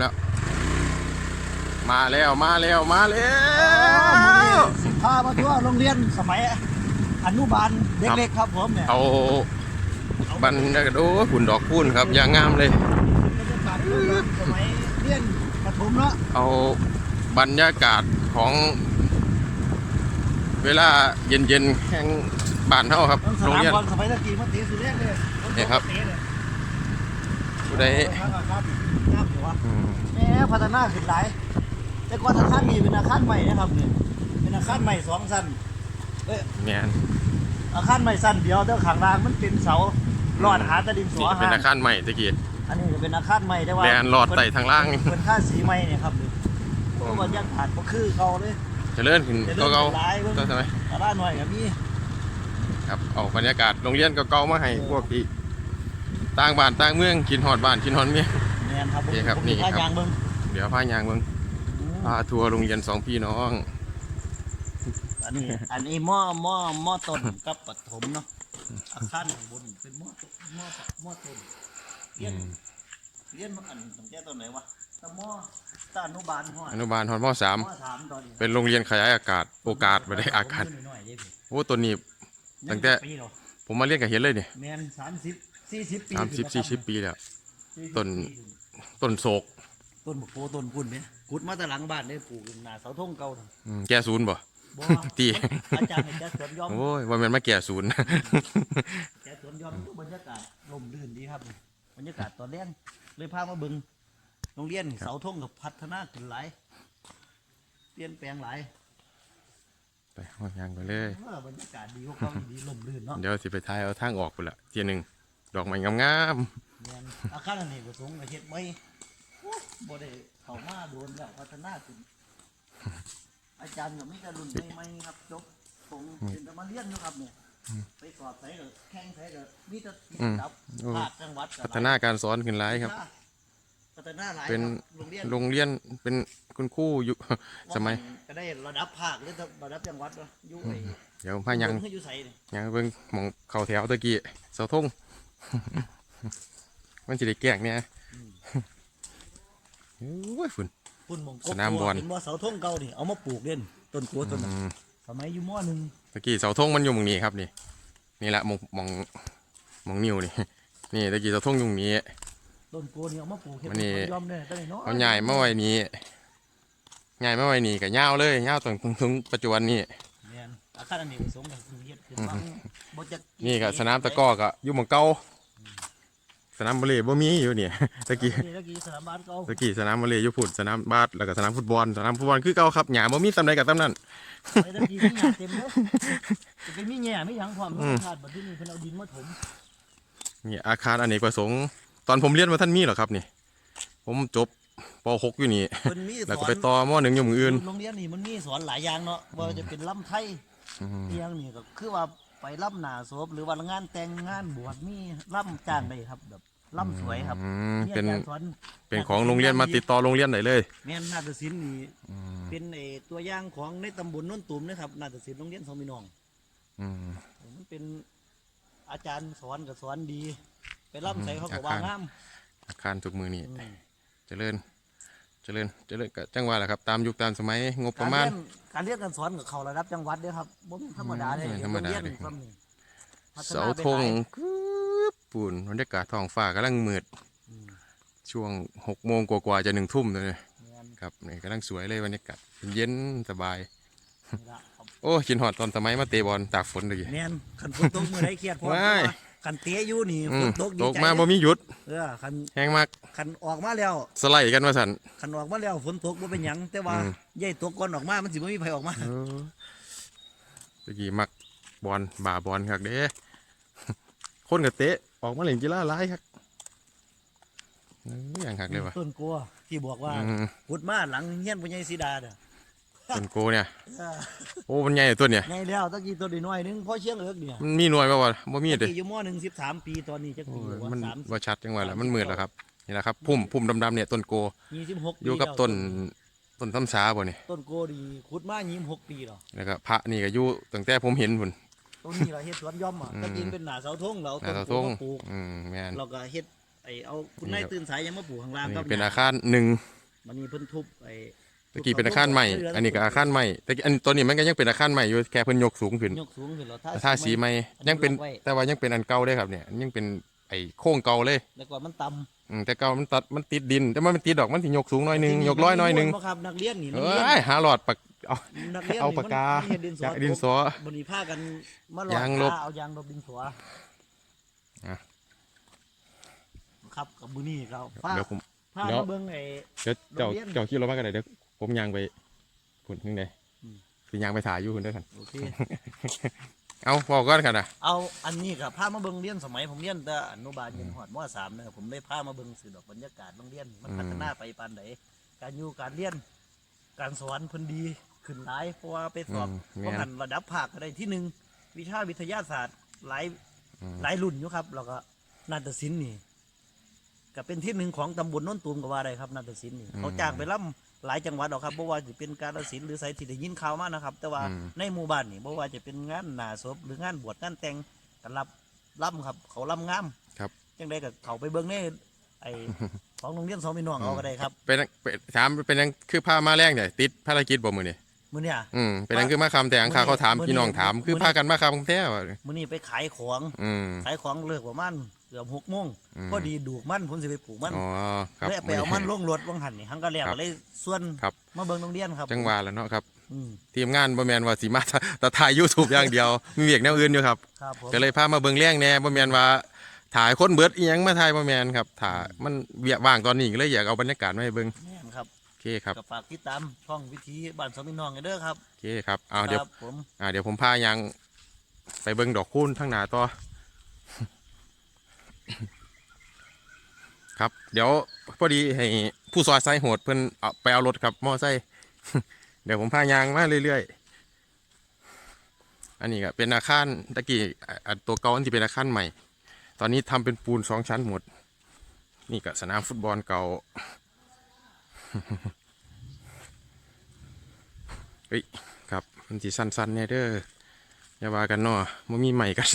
แล้ว มาแล้วมาแล้วมาแล้วสิพามาทั่วโรงเรียนสมัยอนุบาลเด็กๆครับผมเนี่ยเอาบันกระโดหุ่นดอกพูนครับอย่างงามเลยบรรยากาศโรงเรียนสมัยเรียนประถมเนาะเอาบรรยากาศของ เวลาเย็นๆแห่งบ้านเฮาครับต้องสโรงนามเรียนบอลสมัยตะกี้มาตีสุดแรกเลยเนี่ยครับเตะเลย ผู้ใดครับครับงามอยู่วะอืมแหม่พัฒนาขึ้นหลาย แต่ก่อนอาคารนี้เป็นอาคารใหม่นะครับเนี่ยเป็นอาคารใหม่สองชั้นเอ้ยแม่นอาคารใหม่ชั้นเดียวแต่ข้างล่างมันเป็นเสาลอดหาตะดินสนี่อเป็นหาอาคารใหม่ตะกี้ อันนี้ก็เป็นอาคารใหม่แต่ว่าแลนหลอดไต่ทางล่าง เป็นค่าสีใหม่เนี่ยครับนี่โอ้บรรยากาศก็คือเก่าเลย เจะเลื่อนขึ้นจะก็เริ่มเก่าหลายเบิ่งก็ทำไมตลาดหน่อยกับมีครับเอาบรรยากาศโรงเรียนก็เก่ามาให้พวกที่ ต่างบ้านต่างเมืองกินฮอดบ้านกินฮอดเมียแม่นครับโอเคครับ ผมนี่มีครับผ้ายางเบิ่งเดี๋ยวพายางเมืองพาทัวร์โรงเรียนสองพี่น้อง อันนี้ อันนี้หม้อหม้อหม้อต้นกับปฐมเนาะอาคารข้างบนเป็นหม้อต้นหม้อหม้อต้นเรียนเรียนอันตั้งแต่ตอนไหนวะตั้งหม้อตั้งอนุบาลห้ออนุบาลฮอดมสามหม้อสามตอนนี้เป็นโรงเรียนขยายอากาศโอกาสไม่ได้อากาศ ผมน้อยๆเด้พี่โอ้ตัวนี้ ตั้งแต่ปีเนาะผมมาเรียนกับเห็นเลยเนี่ยแม่นสามสิบ สี่สิบปีสามสิบขึ้สี่นสิบนะครับปีแล้ว40ต้นปีขึ้ต้นโศกต้นบกโพต้นพุ่นเนี่ยขุดมาแต่หลังบ้านได้ปลูกอยู่หน้าเสาธงเก่าทั้งอืมแก่ศูนย์บ่บ่ตีอาจารย์เห็นจะสวนยอมโอ้ยว่าแมันมาแก่ศูนย์ แกสวนยอมบรรยากาศลมรื่นดีครับบรรยากาศตอนแรกเลยพามาเบึงโรงเรียนเสาธงกับพัฒนาขึ้นหลายเปลี่ยนแปลงหลายไปห้องยางไปเลย เออบรรยากาศดีกว่าเก่าดีลมรื่นเนาะ เดี๋ยวสิไปทายเอาทางออกไปละเทียหนึ่ง ดอกไม้งามแม่นอาคารอันนี้ก็สูงก็เฮ็ดไม่บ่ได้เข้ามาโดนแล้วพัฒนาขึ้นอาจารย์ก็มีแต่รุ่นใหม่ๆครับจบผมเป็นแต่มาเรียนอยู่ครับเนี่ยไปสอบใส่ก็แข่งใส่ก็มีแต่ติดอันดับภาคจังหวัดๆก็พัฒนาการสอนขึ้นหลายครับ พัฒนาหลายเป็นครับโรงเรียนโรงเรียนเป็นคุณครู่อยู่ สมัย ก็ได้ระดับภาคหรือระดับจังหวัดเนาะอยู่ไอ้เดี๋ยวพายางเพิ่นอยู่ไสนี่ยางเบิ่งหมองเข่าแถวตะกี้เสาธง มันสิได้แกล้งเนี่ยโอ้ยฝุ่นพุ่นหมองกบสนามบอลเห็นว่าเสาธงเก่านี่เอามาปลูกเล่นต้นกลัวต้นนั้นอืมสมัยอยู่มหนึ่งตะกี้เสาธงมันอยู่หมองนี้ครับนี่ นี่แหละหมองหมองหมองนิ้วนี่ นี่ตะกี้เสาธงอยู่หมองนี้ ต้นกลัวนี่เอามาปลูกเฮ็ดวันนี้เป็นสวนยอมเนี่ยตั้งแต่น้อยเอาใหญ่มาไว้นี้ใหญ่มาไว้นี่กับยาวเลยยาวถึงถึงถึงปัจจุบันนี้แม่นอาคารอันนี้ก็สมกับคือเฮ็ดขึ้นวังบ่จักนี่ก็สนามตะกร้อก็อยู่หมองเก่า สนามบอลเลย์บ่มีอยู่เนี่ยตะกี้นี่ตะกี้สนามบ้านเก่าตะกี้สนามบอลเลย์อยู่พุ่นสนามบาสแล้วก็สนามฟุตบอลสนามฟุตบอลคือเก่าครับหญ้าบ่มีสำใดกับสำนั้นไอ้ตะกี้มีหญ้าเต็มเลยจะเป็นมีแง่มีหยังพร้อมอืมธาตุบัดที่นี่เพิ่นเอาดินมาถมนี่อาคารอเนกประสงค์ ตอนผมเรียนมาท่านมีเหรอครับนี่ ผมจบป .6 อยู่นี่เพิ่นมีสแล้วก็อนไปต่อมหนึ่งอยู่หมืออื่นโรงเรียนนี่มันมีสอนหลายอย่างเนาะว่าจะเป็นล่ำไทยอืมเอียงนี่ก็คือว่า ไปล่ำหนาศพหรือว่างานแต่งงานบวชมีล่ำจ้างได้ครับแบบล่ำสวยครับอืมมีเป็นอาจารย์สอนเป็นของโรงเรียนมาติดต่อโรงเรียนไหนเลย แม่นนาฏศิลป์นี่อืมเป็นไอตัวอย่างของในตำบลโน้นตุ่มนะครับนาฏศิลป์โรงเรียนสองพี่น้องอืม มันเป็นอาจารย์สอนกับสอนดี ไปล่ำใส่เขาก็ว่างามอาคารทุกมือนี่อืม เจริญ เจริญเจริญก็จังหวะแหละครับ ตามยุคตามสมัยงบประมาณกเรียนการเรียนการสอนกับเขาระดับจังหวัดเด้อครับบ่แม่นธรรมดาเลยอืมธรรมดาโงเรียนเลยซ้ำนี่พัฒเสานาไปธงหลายกึ๊บปูนบรรยากาศท้องฟ้ากำลังมืดอืมช่วงหกโมงกว่าๆจะหนึ่งทุ่มเลยแม่นครับนี่กำลังสวยเลยบรรยากาศเย็นสบาย นี่ล่ะครับโอ้กินหอดตอนสมัยมาเตะบอลตากฝนเลย แม่นคันฝนตกมื้อใดเครียดเพราะว้ายว่า คันเตะอยู่นี่อืฝมนตกดีตกใจมาบ่มีหยุดเออคันแห้งมากคันออกมาแล้วสไลด์กันมาสัน คันออกมาแล้วฝนตกบ่เป็นหยังแต่ว่าอืม ใหญ่ตกก่อนออกมามันสิบ่มีไผออกมาเออตะกี้มักบอลบ่าบอลครับเด้ คนกับเตะ ออกมาเล่นกีฬาหลายครับเอออย่างคักเลยว่ะต้นกลัวที่บอกว่าอืมพุดมาหลังเฮียนพ่อใหญ่สีดาเด้อ ต้นโกเนี่ยเออโอ้มันใหญ่ตัวเนี่ยไงแล้วตะกี้ตัวน้อยๆนึงพ่อเชียงเอิกเนี่ยมันมีหน่วยป่าวะบ่มีตะเด้กี้อยู่มหนึ่งสิบสามปีตอนนี้จักโอ้ปียว่ามันสามว่าชัดจังหวะแล้วมันมืดแล้วครับนี่แหละครับพุ่มพุ่มดำๆเนี่ยต้นโกยี่สิบหกปีอยู่กับแล้วต้นต้นซ้ำสาบ่เนี่ยต้นโกดีขุดมายี่สิบหกปีแล้วแล้วก็พระนี่ก็อยู่ตั้งแต่ผมเห็นพุ่นต้นนี้เราเฮ็ดสวนย่อมอะอืมตะกี้เป็นหนาเสาธงเรานาต้นตาโกทงมาปลูกอืมแม่นเราก็เฮ็ดไอเอาคุณนายตื่นสายยังมาปลูกข้างล่างนี่ครับเป็นอาคารหนึ่งมันมีเพิ่นทุบไอ ตะกี้เป็นอาคารใหม่ อันนี้ก็อาคารใหม่แต่อันตัวนี้มันก็ยังเป็นอาคารใหม่อยู่แค่เพิ่นยกสูงขึ้นยกสูงขึ้นแล้วถ้าท่าสีใหม่ยังเป็นอนุรักษ์ไว้แต่ว่ายังเป็นอันเก่าได้ครับเนี่ยยังเป็นไอ้โค้งเก่าเลยแล้วก็มันต่ำอืมแต่เก่ามันตัดมันติดดิน แต่ว่ามันติดดอกมันสิยกสูงหน่อยหนึงยกร้อยหน่อยหนึงบ่ครับนักเรียนนี่นัเอกเรียน้ยหาหลอดปากเอานักเรียนเอานี่ปากกามันเฮ็ดดินสอจากดินสอบนนี้ผ้ากันมาหลอกยางลบผ้เอายางลบดินสออะครับกับบุนี่เราผ้าเดี๋ยวผมผ้าเดี๋ยวมาเบิ่งไอ้เดี๋ยวเจ้าโรงเรียนเจ้าขี่รถมากันเลยเดี๋ยว ผมยางไปพุ่นนึงเลยอืมสิยางไปถ่ายอยู่คุณเด้อกันโอเคเอาบอกก่อนกันนะเอาอันนี้กับผ้ามาเบิ่งเรียนสมัยผมเรียนแต่อนุบาลยันหอดมสามเนี่ยผมได้ผ้ามาเบิ่งสื่อดอกบรรยากาศโรงเรียนมันพัฒนาไปปานใดการอยู่การเรียน การสอนเพิ่นดีขึ้นหลายเพราะว่าไปสอือบมเพแม่ราะนหันระดับภาคก็ได้ที่หนึ่งวิชาวิทยาศาสตร์หลายอืมหลายรุ่นอยู่ครับ แล้วก็นาฏศิลป์นี่ก็เป็นที่หนึ่งของตำบลโน้นตูมก็ว่าได้ครับนาฏศิลป์นี่เขาจ้างไปล่ำ หลายจังหวัดหรอกครับเพราะว่าจะเป็นการศิลป์หรือไสที่ได้ยินข่าวมานะครับ แต่ว่าอืม ในหมู่บ้านนี่เพราะว่าจะเป็นงานหนาศพหรืองานบวชงานแต่งก็รับล่ำครับ เขาล่ำงามครับ จังได้กับเขาไปเบิ้งในไอของโรงเรียนสองพี่น้องเอาก็ได้ครับเป็นเป็นถามเป็นยังคือพามาแรงเนี่ยติดภารกิจบ่มือนี่มื้อเนี่ย อืมเป็นยังคือมาคำแต่อังคาเขาถามมื้อนี้พี่น้องถาม มื้อนี้ คือพากันมาคำแท้ว่ะมื้อนี้ไปขายของ อืม ขายของเลิกประมาณเกือบหกโมงอืม พอดีดูกมันผมสิไปปลูกมันอ๋อครับเลยไปเอามันลงรถลงหันนี่หังก็แล้วครับเลยส่วนครับ มาเบิ่งโรงเรียนครับจังหวะแล้วเนาะครับอืมทีมงานบ่แมนว่าสิมาแต่ถ่าย YouTube อย่างเดียว มีเวียกแนวอื่นอยู่ครับ ครับผมก็เลยพามาเบิ่งแรงแหน่บ่แมนว่าถ่ายคนเบิดอีหยังมาถ่ายบ่แมนครับถ่ายมันเวียกว่างตอนนี้ก็เลยอยากเอาบรรยากาศมาให้เบิ่งแม่นครับโอเคครับก็ฝากติดตามช่องวิธีบ้านสองพี่น้องกันเด้อครับโอเคครับเอาเดี๋ยว ครับผม อ่าเดี๋ยวผมพายังไปเบิ่งดอกคูณทั้งหน้าต่อ ครับ เดี๋ยวพอดีให้ผู้ซอยไซโหดเพิ่นเอาไปเอารถครับมอไซค์เดี๋ยวผมพายางมาเรื่อยๆ อันนี้ก็เป็นอาคารตะกี้ตัวเก่าอันที่เป็นอาคารใหม่ ตอนนี้ทำเป็นปูนสองชั้นหมด นี่ก็สนามฟุตบอลเก่าเฮ้ยครับมันสีสั้นๆเนี่ยเด้อ อย่าว่ากันเนาะมันมีใหม่กัน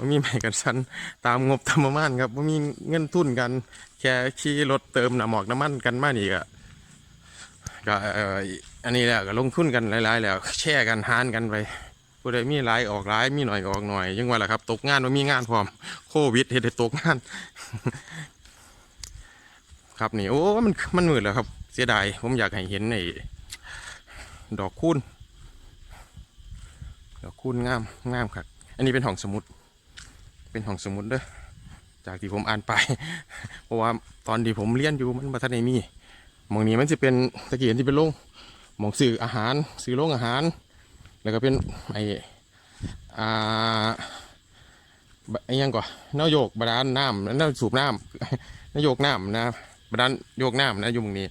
มันมีใหม่กันสั้นตามงบตามประมาณครับมันมีเงินทุนกัน แค่ขี่รถเติมน้ำหมอกน้ำมันกันมานี่ก็ก็อันนี้แหละก็ลงทุนกันหลายๆ แล้วแช่กันหานกันไปผู้ใดมีหลายออกหลายมีหน่อยออกหน่อยยังว่าแหละครับ ตกงานมันมีงานพร้อมโควิดเฮ็ดให้ตกงาน ครับนี่โอ้มันมันมืดแล้วครับ เสียดายผมอยากให้เห็นไอ้ดอกคูณ ดอกคูณงามงามครับอันนี้เป็นห้องสมุด เป็นห้องสมุดเด้อจากที่ผมอ่านไป เพราะว่าตอนที่ผมเรียนอยู่มันบัทันได้มีหมองนี้มันจะเป็นตะเกียนที่เป็นโรงหมองสื่ออาหารสื่อโรงอาหาร แล้วก็เป็นไอ้อ่าไอ้ยังก่อนนายกบาดาลน้ำนาสูบน้ำนายกน้ำนะบาดาลโยกน้ำนะอยู่หมองนี้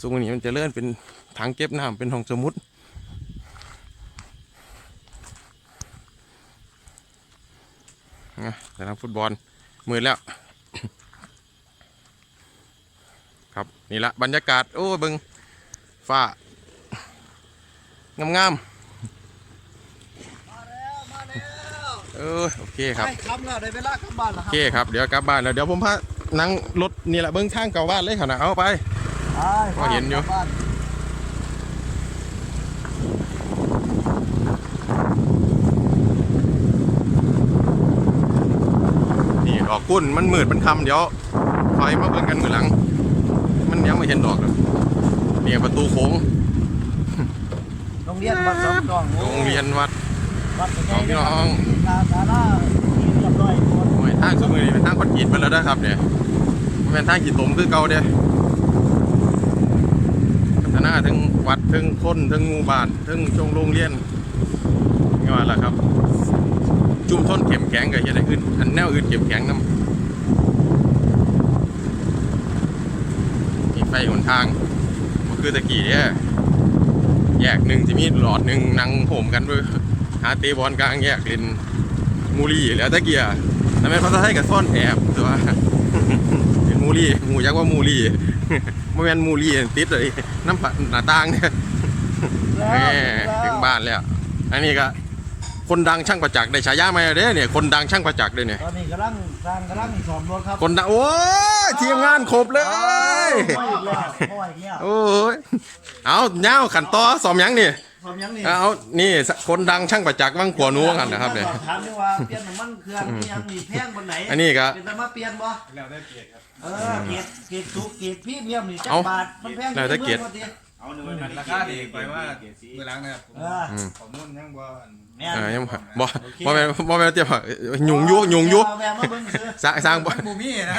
ส่วนหม้องนี้มันจะเลื่อนเป็นถังเก็บน้ำเป็นห้องสมุด นะสนามฟุตบอลมืดแล้ว ครับนี่ละบรรยากาศ โอ้เบิงฟ้างามงามมาแล้วมาแล้วๆเออโอเคครับได้คำแล้วได้เวลากลับบ้านแล้วคโอรับเคครับเดี๋ยวกลับบ้านแล้วเดี๋ยวผมพานั่งรถนี่แหละเบิ้งทางเก่าบ้านเลยขนาดเอาไปไปก็เห็นอยู่ กลับบ้านนี่ดอกกุ้นมันมืดมันคำเดี๋ยวคอยมาเบิ้งกันมือหลัง มันยังไม่เห็นดอกเลยนี่ประตูโค้งโรงเรียนบ้านสองพี่น้องโรงเรียนวัดวัดสองพี่น้องมีศาศาลาที่เรียบร้อยหมดโอ้ยทางสมือนี่เป็นทางคอนกรีตไปแล้วนะครับเนี่ยมันเป็นทางขีดตมคือเก่าเด้พัฒนาถึงวัดถึงคนถึงหมู่บ้านถึงชงโรงเรียนนี่ว่าล่ะครับ จุ่มทนเข้มแข็งกับเฮ็ดให้อื่นอันแนวอื่นเข้มแข็งนำมีไฟหนทางก็คือตะกี้เนี่ยแยกหนึ่งจะมีหลอดหนึ่งนั่งโหมกันด้วยหาเตะบอลกลางแยกเล่นมูลี่แล้วตะเกียแต่เป็นภาษาไทยกับซ่อนแอบแต่ว่าเป็นมูลี่หมูยักษ์ว่ามูลี่ไม่เป็นมูลี่ติดเลยน้ำปะหน้าต่างเนี่ยแล้วแหม่แล้วถึงบ้านแล้ว อันนี้ก็ คนดังช่างประจักษ์ได้ฉายาไหมาเด้อเนี่ยคนดังช่างประจักษ์เลยเนี่ยตอนนี้กำลังสร้างกำลังสอมรถครับคนดังโอ้ยทีมงานครบเลยพ่ออีกแล้วพ่ออีกแล้วโอ้ยเอาเงาขันต่อสอมหยังนี่สอมยังนี่เอานี่คนดังช่างประจักษ์มั่งขัวนัวกันนะครับเนี่ยสอบถามด้วยว่าเปลี่ยนน้ำมันเครื่องนี่ยังมีแพงบนไหนอันนี้ก็เป็นจะมาเปลี่ยนบ่แล้วได้เกียรติครับเออเกรดเกรดสุกเกรดพรีเมียมนี่จักเอ้าบาทมันแพงแล้วแต่เกรดมืองบ่ติเอาหนึ่งมันราคาดีไปว่าเมื่อหล้างนะครับผมเออข้อมูลยังบ่ อันแม่นเออยังบ่บ่บ่แม่นบ่แม่นเตี้ยบ่ยุงยุยุงยุเอาแวะมาเบิ่งซื้อสร้างสร้างบ่ มันบ่มีนะ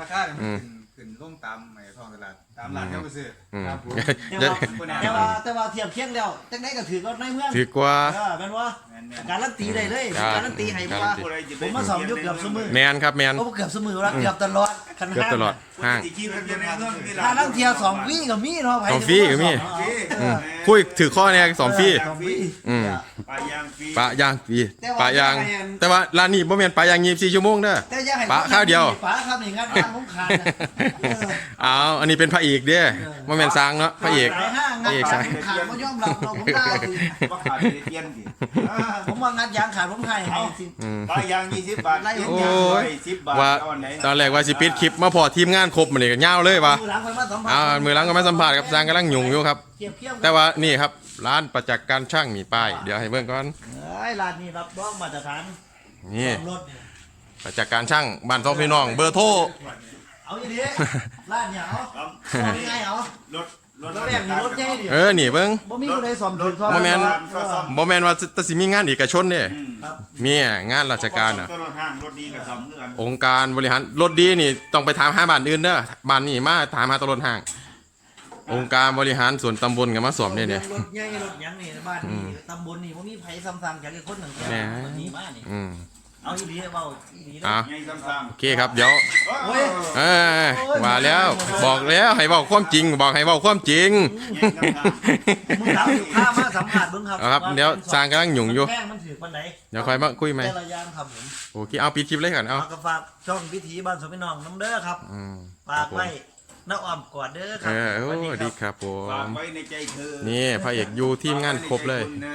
ราคาเนี่ยมันขึ้นขึ้นลงตามไอ้ท้องตลาดตามร้านเขาไปซื้ออืมครับผมแต่เดี๋ยวว่าแต่ว่าแต่ว่าเทียบเคียงแล้วจังไดก็ถือก็ในเมืองถือกว่า เออแม่นว่าแม่นแม่นการันตีได้เลยครับ การันตีให้การัว่านตีผมมาสอบอยุคเกือบสมือแมนครับแมนโอ้เกือบสมือแล้วเกือบตลอดคันเกือบตลอดห้าง ที่คิดว่าจะในเรื่องที่ถ้าลังเทียสองวีก็มีเนาะไผสองฟรีก็มี เอออืมคุยถือข้อเนี่ยสองฟรีสองวีอืมปลายางฟรีปะยางฟรีปะยาง แต่ว่าร้านนี้บ่แม่นปะยาง24ชั่วโมงเด้อแต่อย่าให้ปะข้าวเดียวปะครับนี่งานงานผมขาดนะเออเอาอันนี้เป็นพระเอกเด้อบ่แม่นสร้างเนาะพระเอกสายห้างพระเอกงาสานยขาดบ่ยอมรับเราผมได้สิว่าขาดไปเปลี่ยนสิผมว่างานยางขาดผมให้ให้สิ อืมปลายาง20บาทไล่เปลี่ยนโอ้ยางยร้อยสิบบาทว่าเอาอันไหนตอนแรกว่าสิปิดคลิปมาพอทีมงานครบมันนี่ก็ยาวเลยว่ะมือหลังไปมาสัมผัสอ่ามือหลังก็มาสัมภาษณ์ครับสร้างกำลังยุ่งอยู่ครับ เทียบเทียบแต่ว่านี่ครับ ร้านประจักษ์การช่างมีป้าย เดี๋ยวให้เบิ่งก่อนเอ้ยร้านนี้รับรองมาตรฐานนี่ซ่อมรถเนี่ยประจักษ์การช่างบ้านสองพี่น้อง เบอร์โทร เอาอย่างนี้ร้านเนี่ยเอาเอาง่ายๆเอารถรถรถแรกมีรถใหญ่ดิเออนี่เบิ่งบ่มีผู้ใดซ่อมถึงซ่อมบ่แม่นเออบ่แม่นว่าจะสิมีงานเอกชนเด้อืมครับมีงานราชการอะต้นรถห้างรถดีกับสองเงื่อนองค์การบริหารรถดีนี่ต้องไปถามหาบ้านอื่นเด้อบ้านนี่มาถามหาตลอดห้าง องค์การบริหารส่วนตำบลก็มาสวมเนี่ยเนี่ย รถใหญ่รถหยังนี่บ้านนี่ตำบลนี่บ่มีไผซ้ำๆจากไอ้คนหนึ่งแก่แหมมันนี่มานนี่อืมเอาอีหลีเว้าอีหลีเด้อะไงซ้โอเคครับเดี๋ยวๆโอ้ยเออว่าแล้วบอกแล้วให้เว้าความจริง บอกให้เว้าความจริง มึงถามลูกค้ามาสัมภาษณ์เบิ่งครับเอาครับเดี๋ยวสร้างกำลังหยุ่งอยู่แพงมันถือปานใดเดี๋ยวค่อยมาคุยไหมแต่ละอย่างครับผมโอเคเอาปิดคลิปเลยกันเอาเอาก็ฝากช่องพิธีบ้านสมพี่น้องน้ำเด้อครับอืมฝากไว้ น้าอ้อมกอดเด้อคเอรับอโอ้สวัสดีครับครับผฝากมไว้ในใจเธอนี่พระเอกอยู่ทีมงานครบเลย ฝากไว้ในใจณนะ